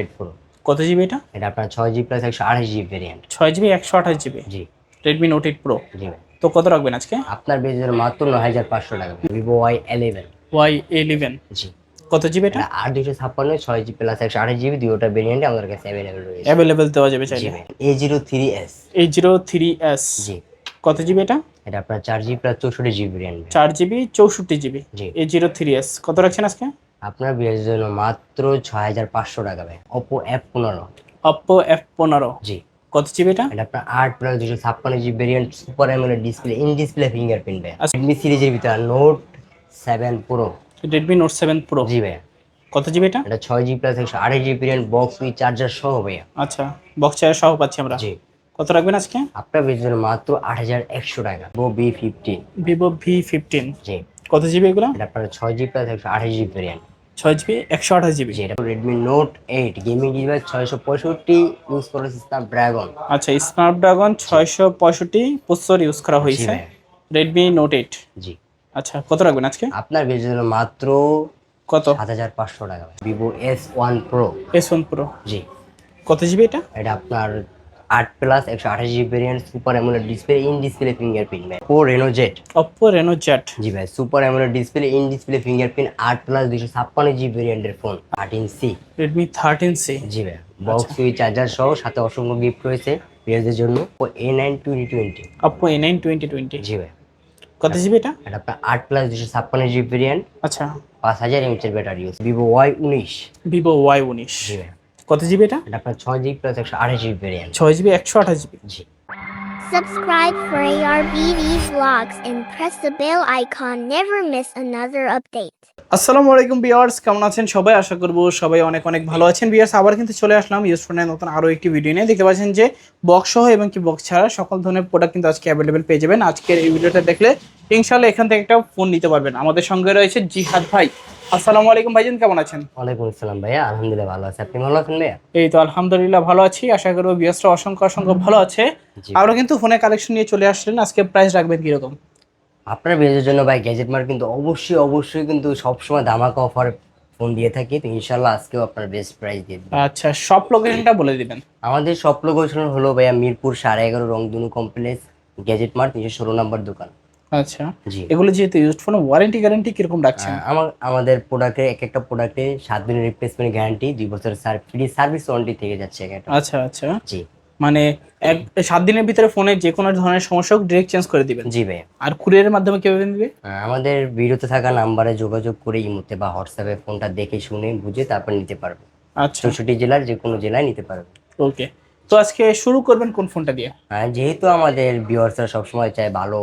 Eight pro কত GB এটা? এটা আপনার ছয় জিবি প্লাস একশো আঠাশ জিবি ভেরিয়েন্ট ছয় জিবি একশো আঠাশ জিবি জি। রেডমি নোট এইট প্রো জি তো কত রাখবেন আজকে? আপনার বেজের মাত্র নয় হাজার পাঁচশো টাকা। Vivo Y eleven Y eleven জি। কত জিবি এটা? আট দুশো ছাপ্পান্ন ছয় জিবি প্লাস একশো আঠাশ জিবি দুটোটা ভেরিয়েন্টে আমাদের কাছে অ্যাভেলেবেল রয়েছে। অ্যাভেলেবেল দেওয়া যাবে চাইলে। A zero three S eight zero three S জি। কত জিবি এটা? এটা আপনার চার জিবি প্লাস চৌষট্টি জিবি ভেরিয়েন্ট চার জিবি চৌষট্টি জিবি জি। এইট জিরো থ্রি এস কত রাখছেন আজকে? আপনার বিয়ের জন্য মাত্র ছয় হাজার পাঁচশো টাকা ভাই। ওপো এফ পনেরো। অপ্পো এফ পনেরো। জি। কত জিবি এটা? এটা আপনার আট প্লাস দুশো ছাপ্পান্ন GB variant super AMOLED display in display fingerprint ভাই। আচ্ছা। রেডমি সিরিজের ভিতরে Note seven Pro Redmi Note seven Pro জি ভাই। কত জিবি এটা? এটা ছয় জিবি প্লাস একশো আঠাশ GB variant box with charger সহ ভাইয়া। আচ্ছা বক্স চার্জার সহ পাচ্ছি আমরা। জি। কত রাখবেন আজকে? আপনার বিয়ের জন্য মাত্র আট হাজার একশো টাকা। ও V fifteen Vivo V fifteen জি। কত জিবি এগুলো? এটা আপনার ছয় জিবি প্লাস একশো আঠাশ জিবি ভেরিয়েন্ট ছয় জিবি একশো আঠাশ জিবি। এটা Redmi Note eight gaming device ছয়শো পঁয়ষট্টি ইউজ করা সিস্টেম ড্রাগন আচ্ছা স্ন্যাপড্রাগন ছয়শো পঁয়ষট্টি প্রসেসর ইউজ করা হয়েছে রেডমি নোট এইট জি। আচ্ছা কত রাখবেন আজকে? আপনার জন্য মাত্র কত? সাত হাজার পাঁচশো টাকা Vivo S one Pro S one Pro জি। কত জিবি এটা? এটা আপনার আট প্লাস একশো আঠাশ GB variant super AMOLED display in display fingerprint ভাই। ও Reno Z Oppo Reno Z জি ভাই super AMOLED display in display fingerprint আট প্লাস দুশো ছাপ্পান্ন জিবি ভেরিয়েন্টের phone thirteen C Redmi thirteen C জি ভাই বক্স উইথ চার্জার সহ সাথে অসংখ্য গিফট রয়েছে বিয়ারদের জন্য ও A nine twenty twenty Oppo A nine twenty twenty জি ভাই। কত জিবি এটা? এটা আপনার আট প্লাস দুশো ছাপ্পান্ন জিবি ভেরিয়েন্ট আচ্ছা। পাঁচ হাজার এমএচের ব্যাটারি ইউজ ভিভো ওয়াই উনিশ। ভিভো ওয়াই উনিশ। জি ভাই। কত জিবি এটা? এটা আপনার ছয় জিবি প্লাস একশো আঠাশ জিবি ভেরিয়েন্ট ছয় জিবি একশো আঠাশ জিবি। জি। Subscribe for ARBD vlogs and press the bell icon. Never miss another update. আসসালামু আলাইকুম বিয়ার্স কেমন আছেন সবাই? আশা করব সবাই অনেক অনেক ভালো আছেন। বিয়ার্স আবার কিন্তু চলে আসলাম ইউজ ফোনের নতুন আরও একটি ভিডিও নিয়ে। দেখতে পাচ্ছেন যে বক্স সহ এবং কি বক্স ছাড়া সকল ধরনের প্রোডাক্ট কিন্তু আজকে অ্যাভেলেবেল পেয়ে যাবেন। আজকের এই ভিডিওটা দেখলে ইনশাল্লাহ এখান থেকে একটা ফোন নিতে পারবেন। আমাদের সঙ্গে রয়েছে জিহাদ ভাই। আসসালামু আলাইকুম ভাইজান কেমন আছেন? ওয়ালাইকুম আসসালাম ভাইয়া আলহামদুলিল্লাহ ভালো আছে। আপনি ভালো আছেন ভাইয়া? এই তো আলহামদুলিল্লাহ ভালো আছি। আশা করব বিয়ার্সরা অসংখ্য অসংখ্য ভালো আছে। আমরা কিন্তু ফোনের কালেকশন নিয়ে চলে আসলেন। আজকে প্রাইস রাখবেন কীরকম? আপনার বিয়ের জন্য ভাই গ্যাজেট মার্ক কিন্তু অবশ্যই অবশ্যই কিন্তু সবসময় ধামাকা অফার ফোন দিয়ে থাকি। তো ইনশাল্লাহ আজকেও আপনার বেস্ট প্রাইস দিয়ে দেবো। আচ্ছা সব লোকেশনটা বলে দিবেন। আমাদের সব লোকেশন হলো ভাইয়া মিরপুর সাড়ে এগারো রংধনু কমপ্লেক্স গ্যাজেট মার্ট তিনশো ষোলো নম্বর দোকান। আচ্ছা। এগুলো যেহেতু ইউজড ফোন ওয়ারেন্টি গ্যারান্টি কীরকম রাখছেন? আমার আমাদের প্রোডাক্টে এক একটা প্রোডাক্টে সাত দিনের রিপ্লেসমেন্ট গ্যারান্টি দুই বছর ফ্রি সার্ভিস ওয়ারেন্টি থেকে যাচ্ছে আচ্ছা আচ্ছা। জি। মানে এক সাত দিনের ভিতরে ফোনে যে কোনো ধরনের সমস্যা হোক ডিরেক্ট চেঞ্জ করে দিবেন? জি ভাইয়া। আর কুরিয়ারের মাধ্যমে কীভাবে দিবে আমাদের ভিডিওতে থাকা নাম্বারে যোগাযোগ করে ইমোতে বা হোয়াটসঅ্যাপে ফোনটা দেখে শুনে বুঝে তারপর নিতে পারবে। আচ্ছা। চৌষট্টি জেলার যে কোনো জেলায় নিতে পারবে। ওকে তো আজকে শুরু করবেন কোন ফোনটা দিয়ে? আর যেহেতু আমাদের ভিউয়ার্সরা সবসময় চায় ভালো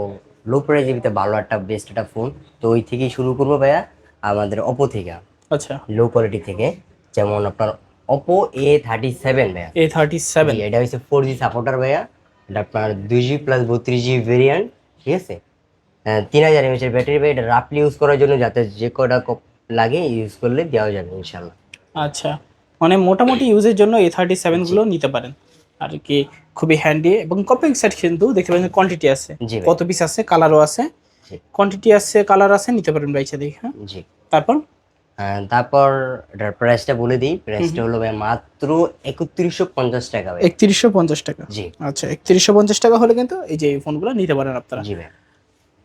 লো প্রাইজের ভিতরে ভালো একটা বেস্ট একটা ফোন তো ওই থেকেই শুরু করব ভাইয়া আমাদের ওপো থেকে। আচ্ছা। লো কোয়ালিটি থেকে। যেমন আপনার ওপো এ থার্টি সেভেন ভাইয়া। এ থার্টি সেভেন এটা হচ্ছে ফোর জি সাপোর্টার ভাইয়া। এটা আপনার দুই জি প্লাস বত্রিশ জি ভেরিয়েন্ট ঠিক আছে? আহ, তিন হাজার এমএচের ব্যাটারি ভাই এটা রাফলি ইউজ করার জন্য যাতে যে কটা লাগে ইউজ করলে দেওয়া যাবে ইনশাল্লাহ আচ্ছা। মানে মোটামুটি ইউজের জন্য এ থার্টি সেভেনগুলো নিতে পারেন। আর কি খুবই হ্যান্ডি এবং কপিং সেট কিন্তু দেখতে পাচ্ছেন কোয়ান্টিটি আছে। কত পিস আছে? কালারও আছে। কোয়ান্টিটি আছে কালার আছে নিতে পারেন বাইচা দেখে হ্যাঁ? জি। তারপর? তারপর এটার প্রাইসটা বলে দিই। প্রাইসটা হলো ভাই মাত্র একত্রিশশো পঞ্চাশ টাকা ভাই। একত্রিশশো পঞ্চাশ টাকা। জি। আচ্ছা একত্রিশশো পঞ্চাশ টাকা হলে কিন্তু এই যে ফোনগুলো নিতে পারেন আপনারা। জি ভাই।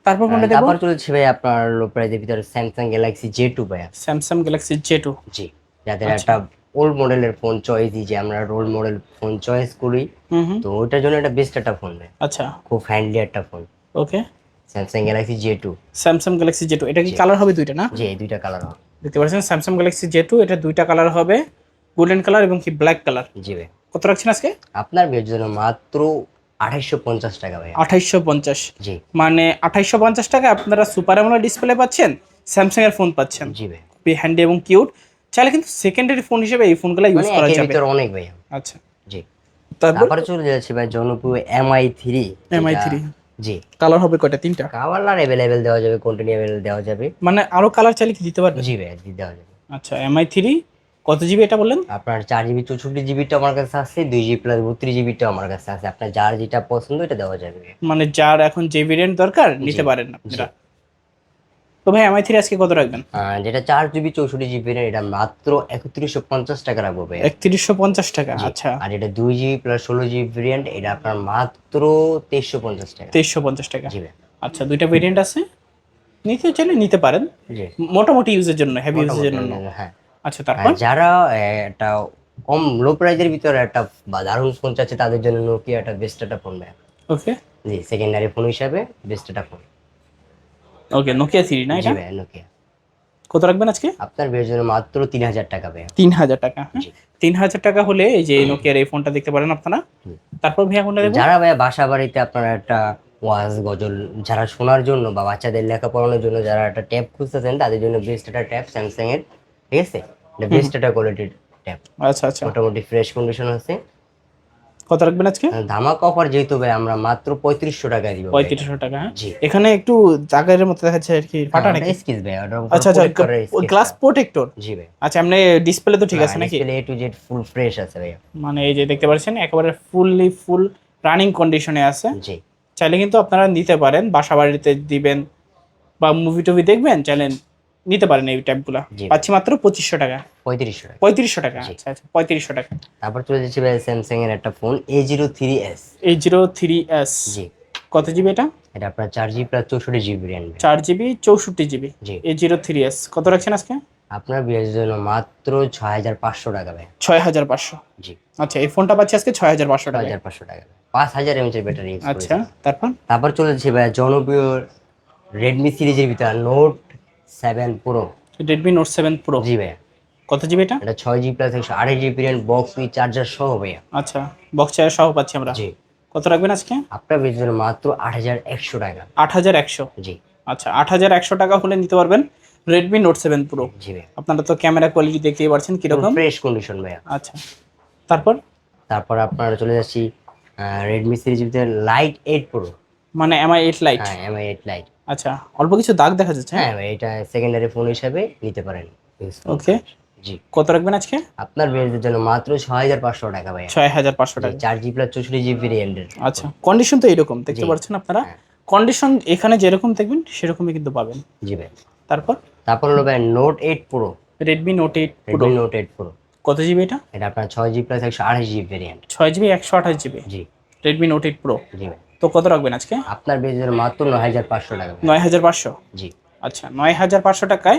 তারপর দেখব? তারপর চলেছে ভাই আপনার লো প্রাইজের ভিতরে স্যামসাং গ্যালাক্সি জে টু ভাইয়া স্যামসাং গ্যালাক্সি জে টু জি। যাদের একটা ওল্ড মডেলের ফোন চয়েস দিই যে আমরা রোল মডেল ফোন চয়েস করি। তো ওইটার জন্য একটা বেস্ট একটা ফোন ভাই আচ্ছা। খুব হ্যান্ডলি একটা phone okay Samsung Galaxy J two Samsung Galaxy J two এটা কি কালার হবে দুইটা না? জি দুইটা কালার হবে। দেখতে পাচ্ছেন স্যামসাং গ্যালাক্সি জে টু এটা দুইটা কালার হবে। গোল্ডেন কালার এবং কি ব্ল্যাক কালার জি ভাই। কত রাখছেন আজকে? আপনার বিয়ের জন্য মাত্র আঠাইশো পঞ্চাশ টাকা ভাই আঠাইশশো পঞ্চাশ। জি। মানে আঠাইশশো পঞ্চাশ টাকা আপনারা সুপার অ্যামোলেড ডিসপ্লে পাচ্ছেন স্যামসাং এর ফোন পাচ্ছেন। জি ভাই। হ্যান্ডি এবং কিউট চাইলে কিন্তু সেকেন্ডারি ফোন হিসেবে এই ফোনগুলো ইউজ মানে করা যাবে। ভিতর অনেক ভাই আচ্ছা। জি। তারপর? চলে যাচ্ছে ভাই জনপ্রিয় এমআই থ্রি এমআই থ্রি জি। কালার হবে কয়টা? তিনটা? কালার অ্যাভেলেবেল দেওয়া যাবে কন্টিনিউ অ্যাভেলেবেল দেওয়া যাবে। মানে আরও কালার চাইলে কি দিতে পারবে? জি ভাই জি দেওয়া যাবে। আচ্ছা এমআই থ্রি কত জিবি এটা বললেন? আপনার চার জিবি চৌষট্টি জিবিটা আমার কাছে আছে দুই জিবি প্লাস বত্রিশ জিবিটা আমার কাছে আছে। আপনার যার যেটা পছন্দ এটা দেওয়া যাবে। মানে যার এখন যে ভেরিয়েন্ট দরকার নিতে পারেন আপনারা তো ভাই এমআই থ্রি আজকে কত রাখবেন? যেটা চার জিবি চৌষট্টি জিবি এটা মাত্র একত্রিশশো পঞ্চাশ টাকা রাখব ভাইয়া একত্রিশশো পঞ্চাশ টাকা আচ্ছা। আর এটা দুই জিবি প্লাস ষোলো জিবি ভেরিয়েন্ট এটা আপনার মাত্র তেইশশো পঞ্চাশ টাকা। তেইশশো পঞ্চাশ টাকা। জি ভাই। আচ্ছা দুইটা ভেরিয়েন্ট আছে? নিতে চাইলে নিতে পারেন। জি। মোটামুটি ইউজের জন্য হেভি ইউজের জন্য। হ্যাঁ। আচ্ছা তারপর? যারা একটা কম লো প্রাইজের ভিতরে একটা দারুণ ফোন চাচ্ছে তাদের জন্য নোকিয়া একটা বেস্ট একটা ফোন ওকে জি সেকেন্ডারি ফোন হিসাবে বেস্ট একটা ফোন ওকে নোকিয়া থ্রি না জি এটা? নোকিয়া কত রাখবেন আজকে? আপনার জন্য মাত্র তিন হাজার টাকা ভাইয়া। তিন হাজার টাকা হ্যাঁ? তিন হাজার টাকা হলে এই যে নোকিয়ার এই ফোনটা দেখতে পারেন আপনারা। তারপর ভাইয়া কোনটা যারা ভাইয়া বাসা বাড়িতে আপনারা একটা ওয়াজ গজল যারা শোনার জন্য বা বাচ্চাদের লেখা পড়ানোর জন্য যারা একটা ট্যাব খুঁজতেছেন তাদের জন্য বেস্ট একটা ট্যাব স্যামসাং এর ঠিক আছে? বেস্ট একটা কোয়ালিটির ট্যাব। আচ্ছা আচ্ছা। মোটামুটি ফ্রেশ কন্ডিশন আছে। কত রাখবেন আজকে? ধামাক অফার যেহেতু ভাই আমরা মাত্র পঁয়ত্রিশশো টাকা দিব পঁয়ত্রিশশো টাকা। হ্যাঁ এখানে একটু জাগারের মতো দেখাচ্ছে আর কি ফাটা নাকি? স্কিস ভাই আচ্ছা আচ্ছা গ্লাস প্রোটেক্টর জি ভাই। আচ্ছা এমনি ডিসপ্লে তো ঠিক আছে নাকি? A to Z full fresh আছে ভাই মানে এই যে দেখতে পাচ্ছেন একেবারে ফুললি ফুল রানিং কন্ডিশনে আছে। জি। চাইলে কিন্তু আপনারা নিতে পারেন বাসা বাড়িতে দিবেন বা মুভি টুভি দেখবেন চাইলে নিতে পারেন এই ট্যাবগুলো পাচ্ছি মাত্র পঁচিশশো টাকা। পঁয়ত্রিশশো টাকা। পঁয়ত্রিশশো টাকা আচ্ছা আচ্ছা পঁয়ত্রিশশো টাকা। তারপর চলে যাচ্ছে ভাই স্যামসাং এর একটা phone A zero three S eight zero three S জি। কত জিবি এটা? এটা আপনার চার জিবি প্লাস চৌষট্টি জিবি র্যাম চার জিবি চৌষট্টি জিবি জি। এইট জিরো থ্রি এস কত রাখছেন আজকে? আপনার বিয়ের জন্য মাত্র ছয় হাজার পাঁচশো টাকা ভাই। ছয় হাজার পাঁচশো। জি। আচ্ছা এই ফোনটা পাচ্ছি আজকে ছয় হাজার পাঁচশো টাকা হাজার পাঁচশো টাকা পাঁচ হাজার এমএচের ব্যাটারি আচ্ছা তারপর? তারপর চলে যাচ্ছে ভাই জনপ্রিয় রেডমি সিরিজের ভিতরে Note seven Pro Redmi Note seven Pro জি ভাইয়া। কত জিবি এটা? এটা ছয় জিবি প্লাস একশো আড়াই GB RAM box with charger সহ ভাইয়া। আচ্ছা বক্স চার্জার সহ পাচ্ছি আমরা। জি। কত রাখবেন আজকে? আপনার জন্য মাত্র আট হাজার একশো টাকা। আট হাজার একশো? জি। আচ্ছা আট হাজার একশো টাকা হলে নিতে পারবেন রেডমি নোট সেভেন প্রো জি ভাইয়া। আপনারা তো ক্যামেরা কোয়ালিটি দেখতেই পারছেন কীরকম। ফ্রেশ কন্ডিশন ভাইয়া। আচ্ছা তারপর? তারপর আপনারা চলে যাচ্ছি Redmi series Lite eight Pro মানে এমআই এইট লাইট হ্যাঁ এমআই এইট লাইট আচ্ছা অল্প কিছু দাগ দেখা যাচ্ছে হ্যাঁ? ভাই এটা সেকেন্ডারি ফোন হিসাবে নিতে পারেন। ওকে জি। কত রাখবেন আজকে? আপনার বিয়ের জন্য মাত্র ছয় হাজার পাঁচশো টাকা ভাই ছয় হাজার পাঁচশো টাকা। চার জিবি প্লাস চৌষট্টি জিবি র্যামের আচ্ছা কন্ডিশন তো এরকম দেখতে পাচ্ছেন আপনারা? হ্যাঁ। কন্ডিশন এখানে যেরকম দেখবেন সেরকমই কিন্তু পাবেন। জি ভাই। তারপর? তারপর হলো ভাই Note eight Pro Redmi Note eight Pro Redmi Note eight Pro কত জিবি এটা? এটা আপনার ছয় জিবি প্লাস একশো আঠাশ জিবি ভেরিয়েন্ট ছয় জিবি একশো আঠাশ জিবি জি। রেডমি নোট এইট প্রো জি ভাই। তো কত রাখবেন আজকে? আপনার বেজের মাত্র নয় হাজার পাঁচশো টাকা। নয় হাজার পাঁচশো? জি। আচ্ছা নয় হাজার পাঁচশো টাকায়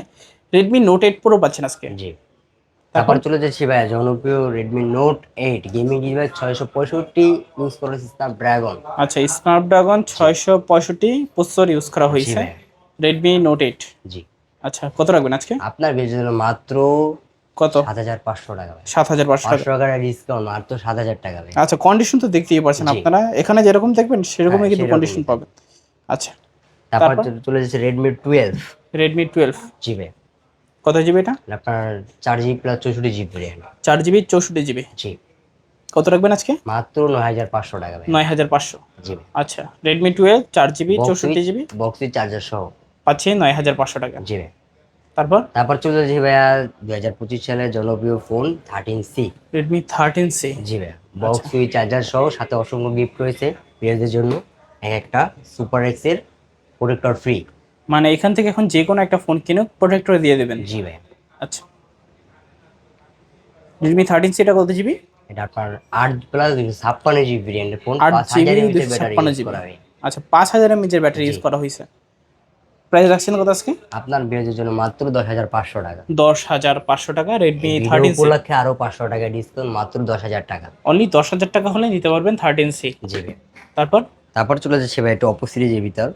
রেডমি নোট এইট প্রো পাচ্ছেন আজকে? জি। তারপর? চলে যাচ্ছি ভাই জনপ্রিয় Redmi Note eight gaming device ছয়শো পঁয়ষট্টি ইউজ করেছে স্ন্যাপ ড্রাগন আচ্ছা স্ন্যাপড্রাগন ছয়শো পঁয়ষট্টি প্রসেসর ইউজ করা হয়েছে। রেডমি নোট এইট জি। আচ্ছা কত রাখবেন আজকে? আপনার বেজের মাত্র কত? সাত হাজার পাঁচশো টাকা সাত হাজার পাঁচশো টাকা। টাকার ডিসকাউন্ট সাত হাজার টাকা আচ্ছা কন্ডিশন তো দেখতেই পারছেন আপনারা। এখানে যেরকম দেখবেন সেরকমই হ্যাঁ, কিন্তু কন্ডিশন পাবেন। আচ্ছা তারপর? চলে- যাচ্ছে রেডমি টুয়েলভ রেডমি টুয়েলভ জি ভাই। কত জিবি এটা? আপনার চার জিবি প্লাস চৌষট্টি জিবি র্যাম চার জিবি চৌষট্টি জিবি জি। কত রাখবেন আজকে? মাত্র নয় হাজার পাঁচশো টাকা নয় হাজার পাঁচশো। জি আচ্ছা রেডমি টুয়েলভ চার জিবি চৌষট্টি জিবি বক্স চার্জার সহ। পাচ্ছি নয় হাজার পাঁচশো টাকা। জি তারপর? তারপর চলে যাচ্ছে ভাইয়া দুই হাজার পঁচিশ সালের জনপ্রিয় phone thirteen C Redmi thirteen C জি ভাই বক্স উইথ চার্জার সহ সাথে অসংখ্য গিফট রয়েছে প্রিয়দের জন্য। এক একটা সুপার এক্সের প্রোটেক্টর ফ্রি মানে এখান থেকে এখন যে কোনো একটা ফোন কিনে প্রোটেক্টর দিয়ে দেবেন। জি ভাই আচ্ছা। রেডমি থার্টিন সি এটা কত জিবি এটা আপনার আট প্লাস ছাপ্পান্ন জিবি ভেরিয়েন্টের ফোন আট জিবি দুশো ছাপ্পান্ন জিবি করা আচ্ছা পাঁচ হাজার এমএচের ব্যাটারি ইউজ করা হয়েছে। প্রাইস রাখছেন কত আজকে? আপনার বিয়ের জন্য মাত্র দশ হাজার পাঁচশো টাকা। দশ হাজার পাঁচশো টাকা রেডমি থার্টিন উপলক্ষে আরও পাঁচশো টাকা ডিসকাউন্ট মাত্র দশ হাজার টাকা। অনলি দশ হাজার টাকা হলে নিতে পারবেন থার্টিন সি জি তারপর? তারপর চলে যাচ্ছে ভাই একটা অপো সিরিজের ভিতর।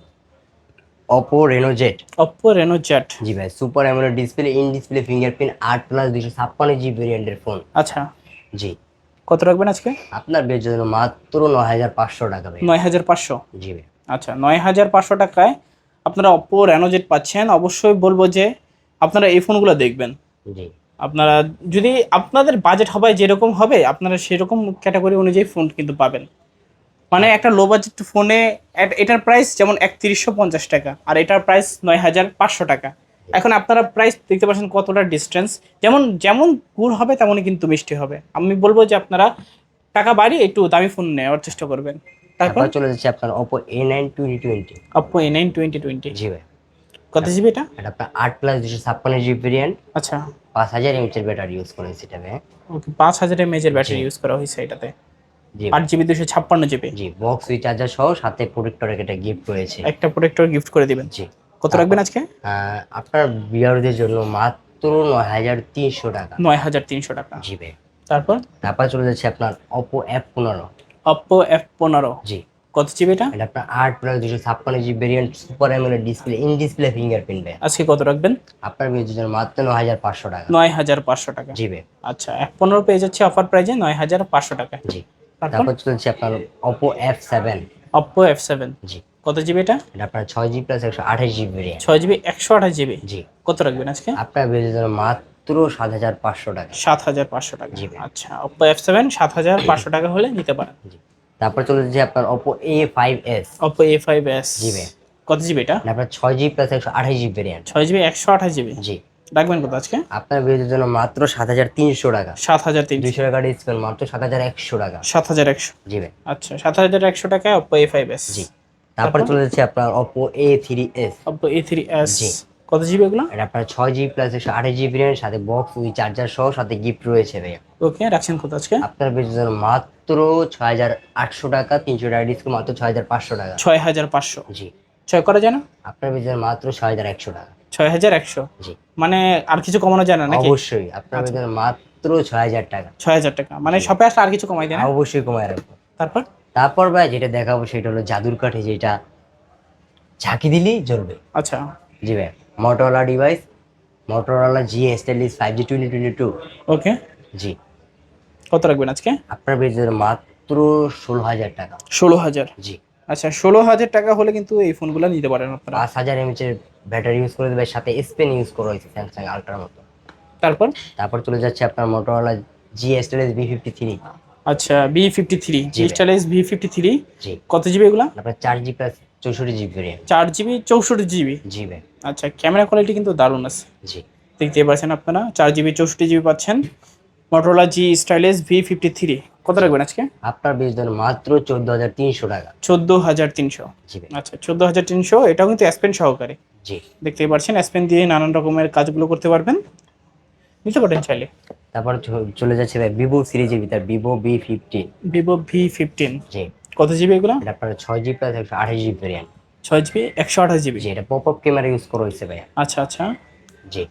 Oppo Reno Z Oppo Reno Z জি ভাই super AMOLED display in display fingerprint আট প্লাস দুশো ছাপ্পান্ন জিবি ভেরিয়েন্টের ফোন আচ্ছা। জি। কত রাখবেন আজকে? আপনার বিয়ের জন্য মাত্র নয় হাজার পাঁচশো টাকা নয় হাজার পাঁচশো? জি ভাই। আচ্ছা নয় হাজার পাঁচশো টাকায় আপনারা অপ্পো রেনো জেট পাচ্ছেন অবশ্যই বলব যে আপনারা এই ফোনগুলো দেখবেন। আপনারা যদি আপনাদের বাজেট হবে যেরকম হবে আপনারা সেরকম ক্যাটাগরি অনুযায়ী ফোন কিন্তু পাবেন। মানে একটা লো বাজেট ফোনে এট- এটার প্রাইস যেমন একত্রিশশো পঞ্চাশ টাকা আর এটার প্রাইস নয় হাজার পাঁচশো টাকা। এখন আপনারা প্রাইস দেখতে পাচ্ছেন কতটা ডিস্টেন্স যেমন যেমন গুড় হবে তেমনই কিন্তু মিষ্টি হবে। আমি বলব যে আপনারা টাকা বাড়িয়ে একটু দামি ফোন নেওয়ার চেষ্টা করবেন। তারপর? চলে যাচ্ছে আপনার twenty Oppo A nine twenty twenty জি ভাই। কত জিবি এটা? এটা আপনার আট প্লাস দুশো ছাপ্পান্ন জিবি ভেরিয়েন্ট আচ্ছা। পাঁচ হাজার এর ব্যাটারি ইউজ করেছি এটা ভাইয়া ওকে পাঁচ হাজার এর ব্যাটারি ইউজ করা হয়েছে এটাতে। জি আট জিবি দুশো ছাপ্পান্ন জিবি জি বক্স সুইচ চার্জার সহ সাথে প্রোটেক্টর এটা গিফট রয়েছে। একটা প্রোটেক্টর গিফট করে দিবেন। জি। কত রাখবেন আজকে? আপনার বিয়ারদের জন্য মাত্র নয় হাজার তিনশো টাকা। নয় হাজার তিনশো টাকা। জি ভাই। তারপর? তারপর চলে যাচ্ছে আপনার অপো পনেরো। অপ্পো এফ পনেরো। জি। কত জিবি এটা? এটা আপনার আট প্লাস দুশো ছাপ্পান্ন GB variant super AMOLED display in display fingerprint ভাই আজকে কত রাখবেন? আপনার বিয়ের জন্য মাত্র নয় হাজার পাঁচশো টাকা। নয় হাজার পাঁচশো টাকা। জি ভাই আচ্ছা এফ পনেরো পেয়ে যাচ্ছে অফার প্রাইজে নয় হাজার পাঁচশো টাকা জি। তারপর? চলছে আপনার Oppo F seven Oppo F seven জি। কত জিবি এটা? এটা আপনার ছয় জিবি প্লাস একশো আঠাশ জিবি ভেরিয়েন্ট ছয় জিবি একশো আঠাশ জিবি জি। কত রাখবেন আজকে? আপনার বিয়ের জন্য মাত্র সাত হাজার পাঁচশো টাকা। সাত হাজার পাঁচশো টাকা। জি। আচ্ছা অপ্পো এফ সেভেন সাত হাজার পাঁচশো টাকা হলে নিতে পারেন। জি। তারপর চলে যাচ্ছে আপনার Oppo A five S Oppo A five S জি ভাই। কত জিবি এটা? আপনার ছয় জিবি প্লাস একশো আঠাশ জিবি ভেরিয়েন্ট ছয় জিবি একশো আঠাশ জিবি জি। রাখবেন কত আজকে? আপনার বিয়ের জন্য মাত্র সাত হাজার তিনশো টাকা। সাত হাজার তিনশো টাকা ডিসকাউন্ট মাত্র সাত হাজার একশো টাকা। সাত হাজার একশো। জি ভাই। আচ্ছা সাত হাজার একশো টাকায় অপ্পো এ ফাইভ এস জি। তারপর চলে যাচ্ছে আপনার Oppo A three S Oppo A three S জি। কত জিবি এগুলো? এটা আপনার ছয় জিবি প্লাস একশো আঠাশ জিবি ভেরিয়েন্ট সাথে বক্স উই চার্জার সহ সাথে গিফট রয়েছে ভাইয়া। ওকে রাখছেন কত আজকে? আপনার জন্য মাত্র ছয় হাজার আটশো টাকা তিনশো টাকা ডিসকাউন্ট মাত্র ছয় হাজার পাঁচশো টাকা। ছয় হাজার পাঁচশো? জি। ছয় করা যায় না আপনার জন্য মাত্র ছয় হাজার একশো টাকা। ছয় হাজার একশো? জি। মানে আর কিছু কমানো যায় না নাকি? অবশ্যই আপনার বিয়ের জন্য মাত্র ছয় হাজার টাকা। ছয় হাজার টাকা। মানে শপে আসলে আর কিছু কমাই দেয় না? অবশ্যই কমায় রাখব। তারপর? তারপর ভাই যেটা দেখাবো সেটা হলো জাদুর কাঠে যেটা ঝাঁকি দিলেই জ্বলবে। আচ্ছা। জি ভাই Motorola device Motorola G stylus five G twenty twenty two okay জি। কত রাখবেন আজকে? আপনার বেজের মাত্র ষোলো হাজার টাকা। ষোলো হাজার জি। আচ্ছা ষোলো হাজার টাকা হলে কিন্তু এই ফোনগুলো নিতে পারেন আপনারা। পাঁচ হাজার এমএচের ব্যাটারি ইউজ করে দেবে সাথে স্পেন ইউজ করা হয়েছে স্যামসাং আলট্রার মতো। তারপর? তারপর চলে যাচ্ছে আপনার Motorola G stylus B fifty three আচ্ছা বি ফিফটি থ্রি জি। স্টাইলিশ বি ফিফটি থ্রি জি। কত জিবি এগুলো? আপনার চার জি প্লাস চৌষট্টি জিবি ভেরিয়েন্ট চার জিবি চৌষট্টি জিবি? জি ভাই আচ্ছা ক্যামেরা কোয়ালিটি কিন্তু দারুণ আছে। জি। দেখতে পাচ্ছেন আপনারা চার জিবি চৌষট্টি জিবি পাচ্ছেন। Motorola G stylish V fifty three কত রাখবেন আজকে? আপনার বেশ ধরুন মাত্র চোদ্দ হাজার তিনশো টাকা। চোদ্দ হাজার তিনশো। আচ্ছা চোদ্দ হাজার তিনশো এটাও কিন্তু অ্যাসপেন সহকারে। জি। দেখতেই পাচ্ছেন অ্যাসপেন দিয়ে নানান রকমের কাজগুলো করতে পারবেন। নিতে পারেন চাইলে। তারপর চলে যাচ্ছে ভাই ভিভো সিরিজের ভিতর Vivo B fifteen Vivo V fifteen জি। কত জিবি এগুলো? এটা আপনার ছয় জিবি প্লাস একশো আঠাশ জিবি ভেরিয়েন্ট ছয় জিবি একশো আঠাশ জিবি জি এটা পপ আপ ক্যামেরা ইউজ করা হয়েছে ভাইয়া। আচ্ছা আচ্ছা। জি।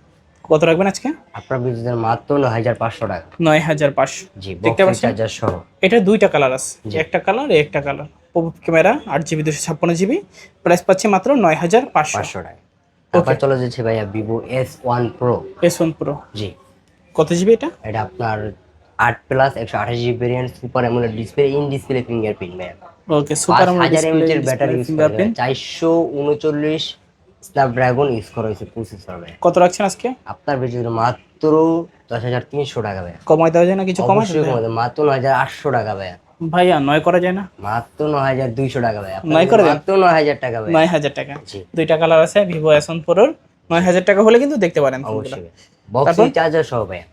কত রাখবেন আজকে? আপনার বিদ্যুতের মাত্র নয় হাজার পাঁচশো টাকা। নয় হাজার পাঁচশো। জি দেখতে পাচ্ছেন? চার্জার সহ। এটা দুইটা কালার আছে। একটা কালার একটা কালার পপ আপ ক্যামেরা আট জিবি দুশো ছাপ্পান্ন জিবি প্রাইস পাচ্ছে মাত্র নয় হাজার পাঁচশো। পাঁচশো টাকা। তারপর চলে যাচ্ছে ভাইয়া Vivo S one pro S one pro জি। কত জিবি এটা? এটা আপনার আট প্লাস একশো আঠাশ GB variant super AMOLED display in display fingerprint ভাইয়া ওকে সুপার হাজার এমএচের ব্যাটারি ফিঙ্গারপ্রিন্ট চারশো উনচল্লিশ স্ন্যাপড্রাগন ইউজ করা হয়েছে প্রসেসর কত রাখছেন আজকে? আপনার বিদ্যুতের মাত্র দশ হাজার তিনশো টাকা ভাইয়া কমাই দেওয়া যায় না কিছু? কমাই কমাতে মাত্র নয় হাজার আটশো টাকা ভাইয়া ভাইয়া নয় করা যায় না? মাত্র নয় হাজার দুইশো টাকা ভাইয়া নয় করে মাত্র নয় হাজার টাকা ভাইয়া নয় হাজার টাকা। দুইটা কালার আছে ভিভো এস ওয়ান প্রোর নয় হাজার টাকা হলে কিন্তু দেখতে পারেন অবশ্যই বক্স? চার্জার সহ ভাইয়া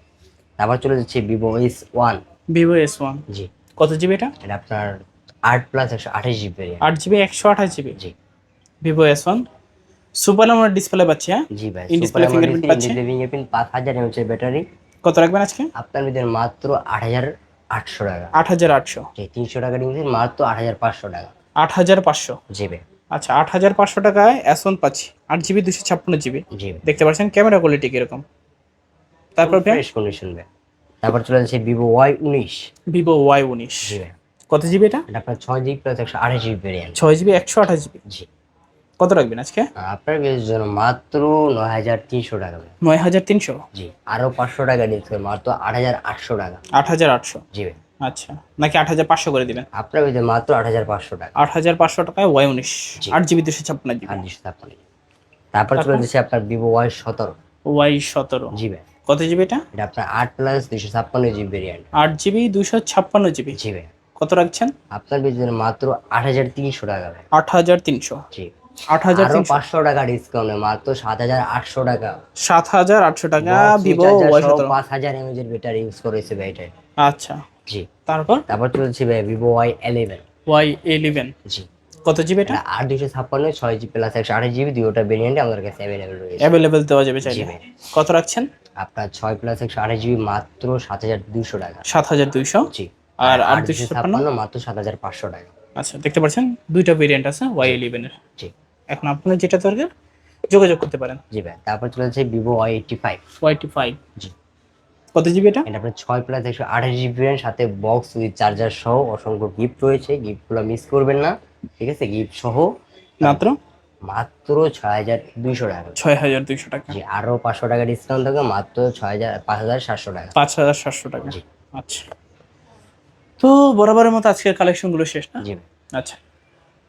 তারপর চলে যাচ্ছে Vivo S one Vivo S one জি। কত জিবি এটা? এটা আপনার আট প্লাস একশো আঠাশ জিবি আট জিবি একশো আঠাশ জিবি জি। ভিভো এস ওয়ান সুপার আমরা ডিসপ্লে পাচ্ছি হ্যাঁ? জি ভাই display fingerprint পাচ্ছে? ফিঙ্গারপ্রিন্ট পাঁচ হাজার এমএচের ব্যাটারি কত রাখবেন আজকে? আপনার ভিতরে মাত্র আট হাজার আটশো টাকা। আট হাজার আটশো। জি তিনশো টাকা নিচ্ছে মাত্র আট হাজার পাঁচশো টাকা। আট হাজার পাঁচশো? জি ভাই। আচ্ছা আট হাজার পাঁচশো টাকায় এস পাচ্ছি। আট জিবি দুশো ছাপ্পান্ন জিবি জি দেখতে পাচ্ছেন ক্যামেরা কোয়ালিটি কীরকম? তারপর ফ্রেশ কন্ডিশন তারপর চলে যাচ্ছে ভিভো ওয়াই উনিশ। ভিভো ওয়াই উনিশ। কত জিবি এটা? এটা আপনার ছয় জিবি প্লাস একশো আঠাশ জিবি ভেরিয়েন্ট ছয় জিবি একশো আঠাশ জিবি জি। কত রাখবেন আজকে? আপনার জন্য মাত্র নয় হাজার তিনশো টাকা নয় হাজার তিনশো? জি। আরও পাঁচশো টাকা ডিসকাউন্ট মাত্র আট হাজার আটশো টাকা। আট হাজার আটশো? জি আচ্ছা। নাকি আট হাজার পাঁচশো করে দিবেন? আপনার ভিতরে মাত্র আট হাজার পাঁচশো টাকা। আট হাজার পাঁচশো টাকায় ওয়াই উনিশ। আট জিবি দুশো ছাপ্পান্ন জিবি আর দুশো ছাপ্পান্ন। তারপর চলে যাচ্ছে আপনার ভিভো ওয়াই সতেরো। ওয়াই সতেরো। জি ভাই। কত জিবি এটা? এটা আপনার আট প্লাস দুশো ছাপ্পান্ন জিবি ভেরিয়েন্ট আট জিবি দুশো ছাপ্পান্ন জিবি জি ভাই। কত রাখছেন? আপনার ভিতরে মাত্র আট হাজার তিনশো টাকা আট হাজার তিনশো। জি। আট হাজার আরও পাঁচশো টাকা ডিসকাউন্ট মাত্র সাত হাজার আটশো টাকা। সাত হাজার আটশো টাকা ভিভো পাঁচ হাজার এমএজ এর ব্যাটারি ইউজ করেছে ভাই এটা। আচ্ছা। জি। তারপর? তারপর চলছে ভাই Vivo Y eleven Y eleven জি। কত জিবি এটা? আট দুশো ছাপ্পান্ন ছয় জিবি প্লাস একশো আঠাশ জিবি দুটোটা ভেরিয়েন্টে আমাদের কাছে অ্যাভেলেবেল রয়েছে। অ্যাভেলেবেল দেওয়া যাবে চাইলে। কত রাখছেন? আপনার ছয় প্লাস একশো আঠাশ জিবি মাত্র সাত হাজার দুশো টাকা। সাত হাজার দুইশো? জি। আর আট ছাপ্পান্ন? মাত্র সাত হাজার পাঁচশো টাকা। আচ্ছা দেখতে পাচ্ছেন? দুইটা ভেরিয়েন্ট আছে ওয়াই ইলেভেনের জি। এখন আপনার যেটা দরকার যোগাযোগ করতে পারেন। জি ভাই তারপর চলে যাচ্ছে Vivo Y eighty five Y eighty five জি। কত জিবি এটা? এটা আপনার ছয় প্লাস একশো আঠাশ জিবি র্যাম সাথে বক্স উইথ চার্জার সহ অসংখ্য গিফট রয়েছে। গিফটগুলো মিস করবেন না ঠিক আছে? গিফট সহ। মাত্র? মাত্র ছয় হাজার দুইশো টাকা ছয় হাজার দুইশো টাকা। জি আরও পাঁচশো টাকা ডিসকাউন্ট থাকবে মাত্র ছয় হাজার পাঁচ হাজার সাতশো টাকা। পাঁচ হাজার সাতশো টাকা। আচ্ছা। তো বরাবরের মতো আজকের কালেকশনগুলো শেষ না? জি। আচ্ছা।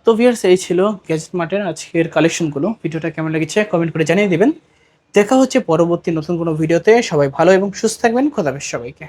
তো ভিয়ার্স এই ছিল গ্যাজেট মার্টের আজকের কালেকশনগুলো ভিডিওটা কেমন লেগেছে কমেন্ট করে জানিয়ে দিবেন। দেখা হচ্ছে পরবর্তী নতুন কোনো ভিডিওতে সবাই ভালো এবং সুস্থ থাকবেন। খোদাবেশ সবাইকে।